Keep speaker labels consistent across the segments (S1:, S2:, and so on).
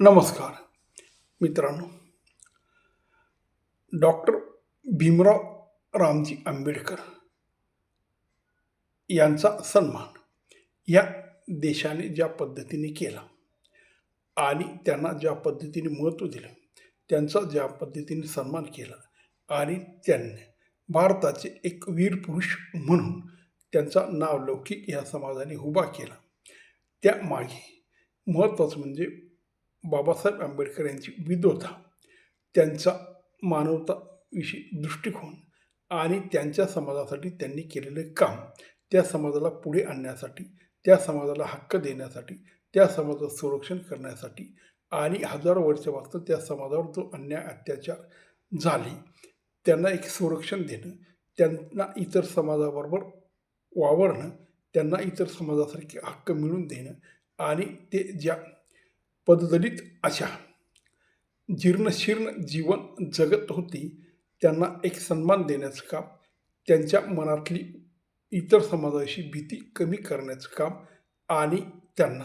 S1: नमस्कार. मित्रांनो डॉक्टर भीमराव रामजी आंबेडकर यांचा सन्मान या देशाने ज्या पद्धतीने केला आणि त्यांना ज्या पद्धतीने महत्त्व दिलं त्यांचा ज्या पद्धतीने सन्मान केला आणि त्यांनी भारताचे एक वीर पुरुष म्हणून त्यांचा नाव लौकिक या समाजाने उभा केला. त्यामागे महत्त्वाचं म्हणजे बाबासाहेब आंबेडकर यांची विद्वता त्यांचा मानवताविषयी दृष्टिकोन आणि त्यांच्या समाजासाठी त्यांनी केलेलं काम त्या समाजाला पुढे आणण्यासाठी त्या समाजाला हक्क देण्यासाठी त्या समाजाचं संरक्षण करण्यासाठी आणि हजारो वर्षापासून त्या समाजावर जो अन्याय अत्याचार झाले त्यांना एक संरक्षण देणं त्यांना इतर समाजाबरोबर वावरणं त्यांना इतर समाजासारखे हक्क मिळवून देणं आणि ते ज्या पददलित अशा जीर्णशीर्ण जीवन जगत होती त्यांना एक सन्मान देण्याचं काम त्यांच्या मनातली इतर समाजाशी भीती कमी करण्याचं काम आणि त्यांना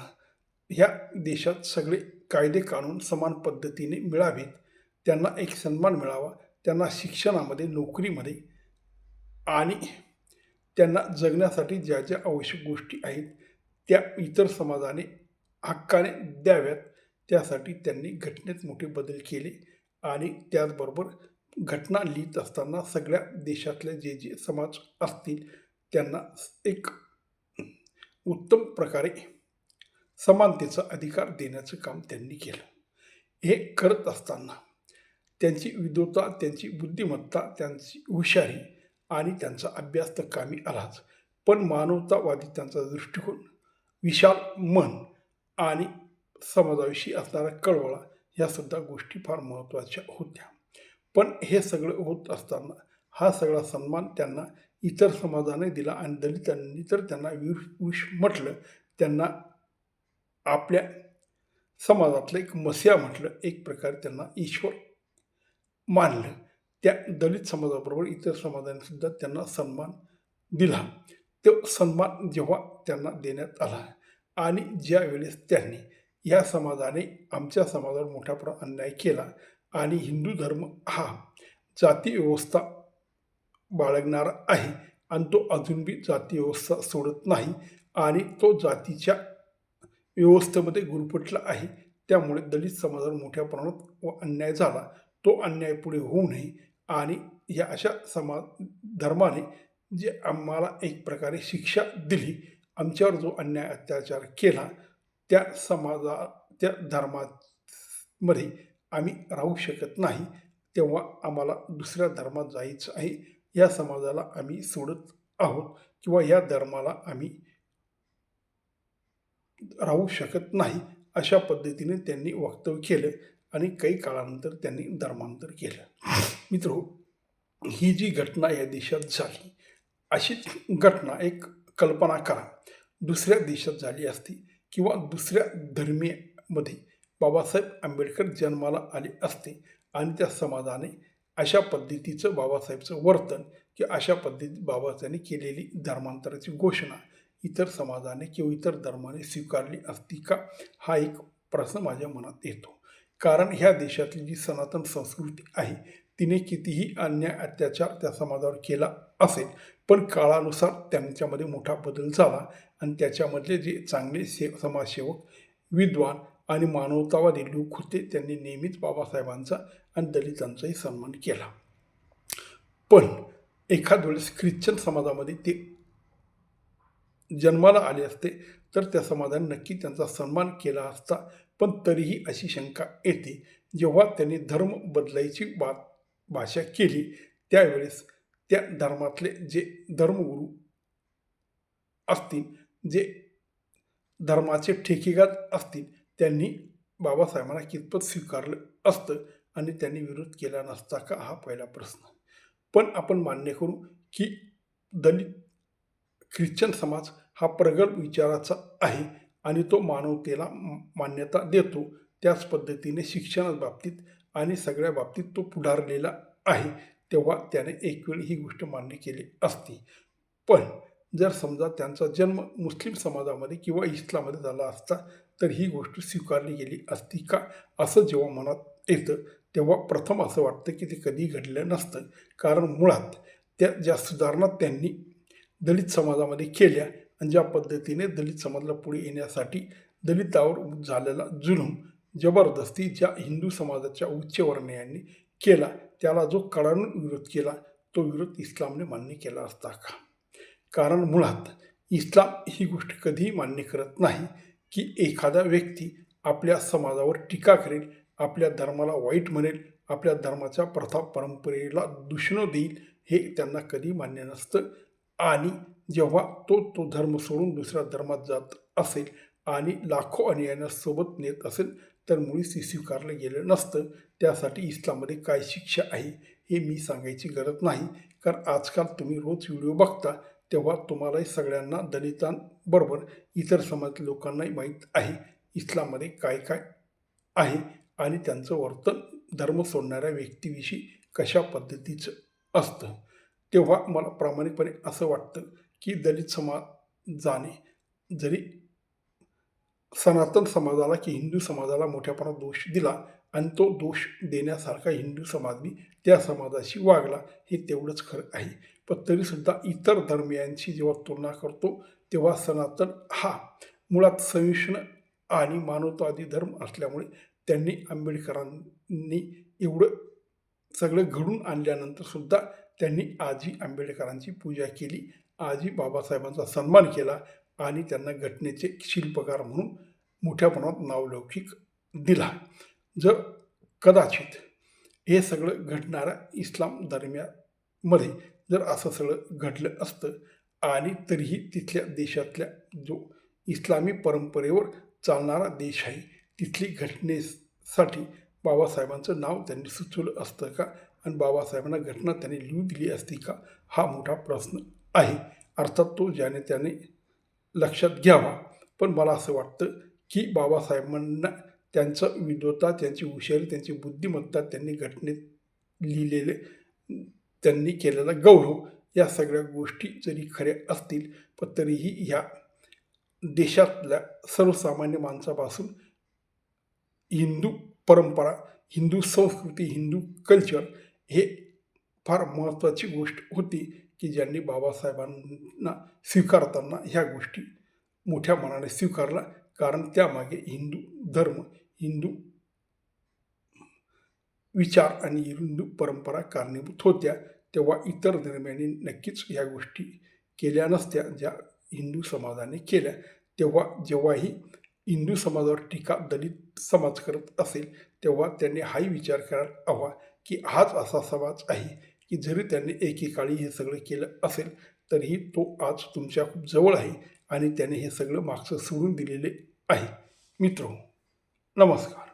S1: ह्या देशात सगळे कायदे कानून समान पद्धतीने मिळावेत त्यांना एक सन्मान मिळावा त्यांना शिक्षणामध्ये नोकरीमध्ये आणि त्यांना जगण्यासाठी ज्या ज्या आवश्यक गोष्टी आहेत त्या इतर समाजाने हक्काने द्याव्यात. त्यासाठी त्यांनी घटनेत मोठे बदल केले आणि त्याचबरोबर घटना लिहित असताना सगळ्या देशातले जे जे समाज असतील त्यांना एक उत्तम प्रकारे समानतेचा अधिकार देण्याचं काम त्यांनी केलं. हे करत असताना त्यांची विद्वता त्यांची बुद्धिमत्ता त्यांची हुशारी आणि त्यांचा अभ्यास तर कामी आलाच पण मानवतावादी त्यांचा दृष्टिकोन विशाल मन आणि समाजाविषयी असणारा कळवळा ह्या सुद्धा गोष्टी फार महत्त्वाच्या होत्या. पण हे सगळं होत असताना हा सगळा सन्मान त्यांना इतर समाजाने दिला आणि दलितांनी तर त्यांना विष विष म्हटलं त्यांना आपल्या समाजातलं एक मस्या म्हटलं एक प्रकारे त्यांना ईश्वर मानलं. त्या दलित समाजाबरोबर इतर समाजाने सुद्धा त्यांना सन्मान दिला. तो सन्मान जेव्हा त्यांना देण्यात आला आणि ज्या वेळेस त्यांनी या समाजाने आमच्या समाजावर मोठ्या प्रमाणात अन्याय केला आणि हिंदू धर्म हा जाती व्यवस्था बाळगणारा आहे आणि तो अजून बी जाती व्यवस्था सोडत नाही आणि तो जातीच्या व्यवस्थेमध्ये गुरपटला आहे त्यामुळे दलित समाजावर मोठ्या प्रमाणात व अन्याय झाला. तो अन्याय पुढे होऊ नये आणि या अशा समाज धर्माने जे आम्हाला एक प्रकारे शिक्षा दिली आमच्यावर जो अन्याय अत्याचार केला त्या समाजा त्या धर्मामध्ये आम्ही राहू शकत नाही तेव्हा आम्हाला दुसऱ्या धर्मात जायचं आहे. या समाजाला आम्ही सोडत आहोत किंवा या धर्माला आम्ही राहू शकत नाही अशा पद्धतीने त्यांनी वक्तव्य केलं आणि काही काळानंतर त्यांनी धर्मांतर केलं. मित्रो ही जी घटना या देशात झाली अशीच घटना एक कल्पना करा. दुसऱ्या देशात झाली असती किंवा दुसऱ्या धर्मीयमध्ये बाबासाहेब आंबेडकर जन्माला आले असते आणि त्या समाजाने अशा पद्धतीचं बाबासाहेबचं वर्तन की अशा पद्धतीत बाबासाहेबांनी केलेली धर्मांतराची घोषणा इतर समाजाने किंवा इतर धर्माने स्वीकारली असती का? हा एक प्रश्न माझ्या मनात येतो. कारण ह्या देशातली जी सनातन संस्कृती आहे तिने कितीही अन्याय अत्याचार त्या समाजावर केला असेल पण काळानुसार त्यांच्यामध्ये मोठा बदल झाला आणि त्याच्यामधले जे चांगले से समाजसेवक विद्वान आणि मानवतावादी लोक होते त्यांनी नेहमीच बाबासाहेबांचा आणि दलितांचाही सन्मान केला. पण एखाद वेळेस ख्रिश्चन समाजामध्ये ते जन्माला आले असते तर त्या समाजाने नक्की त्यांचा सन्मान केला असता पण तरीही अशी शंका येते जेव्हा त्यांनी धर्म बदलायची बात भाषा केली त्यावेळेस त्या धर्मातले जे धर्मगुरू असतील जे धर्माचे ठेकेगाज असतील त्यांनी बाबासाहेबांना कितपत स्वीकारलं असतं आणि त्यांनी विरोध केला नसता का हा पहिला प्रश्न. पण आपण मान्य करू की दलित ख्रिश्चन समाज हा प्रगल्भ विचाराचा आहे आणि तो मानवतेला मान्यता देतो. त्याच पद्धतीने शिक्षणाबाबतीत बाबतीत आणि सगळ्या बाबतीत तो पुढारलेला आहे तेव्हा त्याने एक वेळ ही गोष्ट मान्य केली असती. पण जर समजा त्यांचा जन्म मुस्लिम समाजामध्ये किंवा इस्लामध्ये झाला असता तर ही गोष्ट स्वीकारली गेली असती का? असं जेव्हा मनात येतं तेव्हा प्रथम असं वाटतं की ते कधी घडलं नसतं. कारण मुळात त्या ज्या सुधारणा त्यांनी दलित समाजामध्ये केल्या आणि ज्या पद्धतीने दलित समाजाला पुढे येण्यासाठी दलितावर झालेला जुलूम जबरदस्ती ज्या हिंदू समाजाच्या उच्चवर्णीयांनी केला. त्याला जो कडाडून विरोध केला तो विरोध इस्लामने मान्य केला असता का? कारण मुळात इस्लाम ही गोष्ट कधीही मान्य करत नाही की एखादा व्यक्ती आपल्या समाजावर टीका करेल आपल्या धर्माला वाईट म्हणेल आपल्या धर्माच्या प्रथा परंपरेला दुष्ण देईल हे त्यांना कधी मान्य नसतं. आणि जेव्हा तो तो धर्म सोडून दुसऱ्या धर्मात जात असेल आणि लाखो अनुयायांना सोबत नेत असेल तर मुळीच ते स्वीकारलं गेलं नसतं. त्यासाठी इस्लाममध्ये काय शिक्षा आहे हे मी सांगायची गरज नाही. कारण आजकाल तुम्ही रोज व्हिडिओ बघता तेव्हा तुम्हालाही सगळ्यांना दलितांबरोबर इतर समाजातील लोकांनाही माहीत आहे इस्लाममध्ये काय काय आहे आणि त्यांचं वर्तन धर्म सोडणाऱ्या व्यक्तीविषयी कशा पद्धतीचं असतं. तेव्हा मला प्रामाणिकपणे असं वाटतं की दलित समाजाने जरी सनातन समाजाला की हिंदू समाजाला मोठ्यापणा दोष दिला आणि तो दोष देण्यासारखा हिंदू समाजनी त्या समाजाशी वागला हे तेवढंच खरं आहे. पण तरीसुद्धा इतर धर्मियांशी जेव्हा तुलना करतो तेव्हा सनातन हा मुळात सहिष्णू आणि मानवतावादी धर्म असल्यामुळे त्यांनी आंबेडकरांनी एवढं सगळं घडून आणल्यानंतर सुद्धा त्यांनी आजी आंबेडकरांची पूजा केली. आजी बाबासाहेबांचा सन्मान केला आणि त्यांना घटनेचे शिल्पकार म्हणून मोठ्या प्रमाणात नावलौकिक दिला. जर कदाचित हे सगळं घडणाऱ्या इस्लाम दरम्यामध्ये जर असं सगळं घडलं असतं आणि तरीही तिथल्या देशातल्या जो इस्लामी परंपरेवर चालणारा देश आहे तिथली घटनेसाठी बाबासाहेबांचं नाव त्यांनी सुचवलं असतं का? आणि बाबासाहेबांना घटना त्यांनी लिहून दिली असती का? हा मोठा प्रश्न आहे. अर्थात तो ज्याने त्याने लक्षात घ्यावा. पण मला असं वाटतं की बाबासाहेबांना त्यांचं विद्वत्ता त्यांची हुशारी त्यांची बुद्धिमत्ता त्यांनी घटनेत लिहिलेले त्यांनी केलेला गौरव या सगळ्या गोष्टी जरी खऱ्या असतील पण तरीही ह्या देशातल्या सर्वसामान्य माणसापासून हिंदू परंपरा हिंदू संस्कृती हिंदू कल्चर हे फार महत्त्वाची गोष्ट होती की ज्यांनी बाबासाहेबांना स्वीकारताना ह्या गोष्टी मोठ्या मनाने स्वीकारला कारण त्यामागे हिंदू धर्म हिंदू विचार आणि हिंदू परंपरा कारणीभूत होत्या तेव्हा इतर धर्मियांनी नक्कीच ह्या गोष्टी केल्या नसत्या ज्या हिंदू समाजाने केल्या. तेव्हा जेव्हाही हिंदू समाजावर टीका दलित समाज करत असेल तेव्हा त्यांनी हाही विचार करायला हवा की हाच असा समाज आहे की जरी त्यांनी एकेकाळी हे सगळं केलं असेल तरीही तो आज तुमच्या खूप जवळ आहे. आणि त्याने हे सगळं मागचं सोडून दिलेले आहे. मित्र नमस्कार.